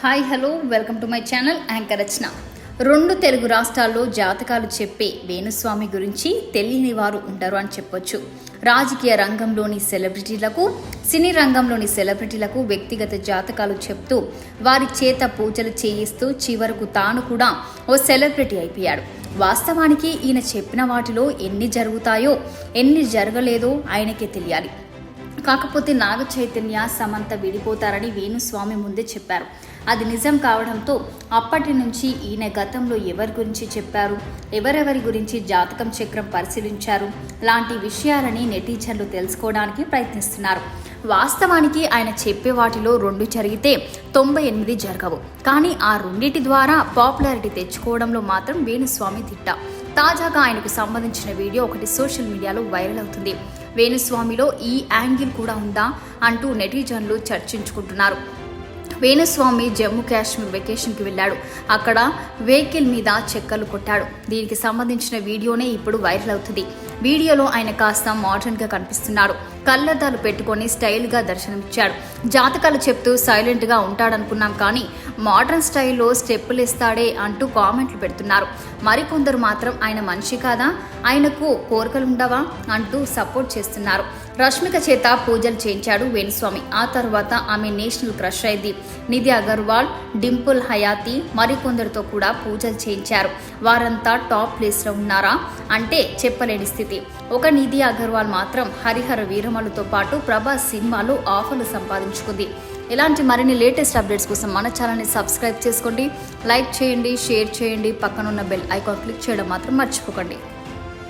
Hi hello welcome to my channel anchor Rachana రెండు తెలుగు రాష్ట్రాల్లో జాతకాలు చెప్పే వేణుస్వామి గురించి తెలియని వారు ఉండరు అని చెప్పొచ్చు. రాజకీయ రంగంలోని సెలబ్రిటీలకు సినీ రంగంలోని సెలబ్రిటీలకు వ్యక్తిగత జాతకాలు చెప్తూ వారి చేత పూజలు చేయిస్తూ చివరకు తాను కూడా ఓ సెలబ్రిటీ అయిపోయాడు. వాస్తవానికి ఈయన చెప్పిన వాటిలో ఎన్ని జరుగుతాయో ఎన్ని జరగలేదో ఆయనకే తెలియాలి. కాకపోతే నాగ చైతన్య సమంత విడిపోతారని వేణుస్వామి ముందే చెప్పారు. అది నిజం కావడంతో అప్పటి నుంచి ఈయన గతంలో ఎవరి గురించి చెప్పారు? ఎవరెవరి గురించి జాతకం చక్రం పరిశీలించారు? లాంటి విషయాలని నెటిజన్లు తెలుసుకోవడానికి ప్రయత్నిస్తున్నారు. వాస్తవానికి ఆయన చెప్పే వాటిలో రెండు జరిగితే తొంభై ఎనిమిది జరగవు. కానీ ఆ రెండింటి ద్వారా పాపులారిటీ తెచ్చుకోవడంలో మాత్రం వేణుస్వామి తిట్ట. తాజాగా ఆయనకు సంబంధించిన వీడియో ఒకటి సోషల్ మీడియాలో వైరల్ అవుతుంది. వేణుస్వామిలో ఈ యాంగిల్ కూడా ఉందా అంటూ నెటిజన్లు చర్చించుకుంటున్నారు. వేణుస్వామి జమ్మూ కాశ్మీర్ వెకేషన్కి వెళ్ళాడు. అక్కడ వెహికల్ మీద చెక్కలు కొట్టాడు. దీనికి సంబంధించిన వీడియోనే ఇప్పుడు వైరల్ అవుతుంది. వీడియోలో ఆయన కాస్త మోడర్న్గా కనిపిస్తున్నాడు. కళ్ళద్దాలు పెట్టుకొని స్టైల్గా దర్శనమిచ్చాడు. జాతకాలు చెప్తూ సైలెంట్గా ఉంటాడనుకున్నాం కానీ మోడర్న్ స్టైల్లో స్టెప్పులు ఇస్తాడే అంటూ కామెంట్లు పెడుతున్నారు. మరికొందరు మాత్రం ఆయన మనిషి కాదా? ఆయనకు కోరికలు ఉండవా అంటూ సపోర్ట్ చేస్తున్నారు. రష్మిక చేత పూజలు చేయించాడు వేణుస్వామి. ఆ తర్వాత ఆమె నేషనల్ క్రష్ అయింది. నిధి అగర్వాల్ డింపుల్ హయాతి మరికొందరితో కూడా పూజలు చేయించారు. వారంతా టాప్ ప్లేస్లో ఉన్నారా? అంటే చెప్పలేని స్థితి. ఒక నిధి అగర్వాల్ మాత్రం హరిహర సినిమాలతో పాటు ప్రభాస్ సినిమాలో ఆఫర్లు సంపాదించుకుంది. ఇలాంటి మరిన్ని లేటెస్ట్ అప్డేట్స్ కోసం మన ఛానల్ని సబ్స్క్రైబ్ చేసుకోండి. లైక్ చేయండి షేర్ చేయండి. పక్కనున్న బెల్ ఐకాన్ క్లిక్ చేయడం మాత్రం మర్చిపోకండి.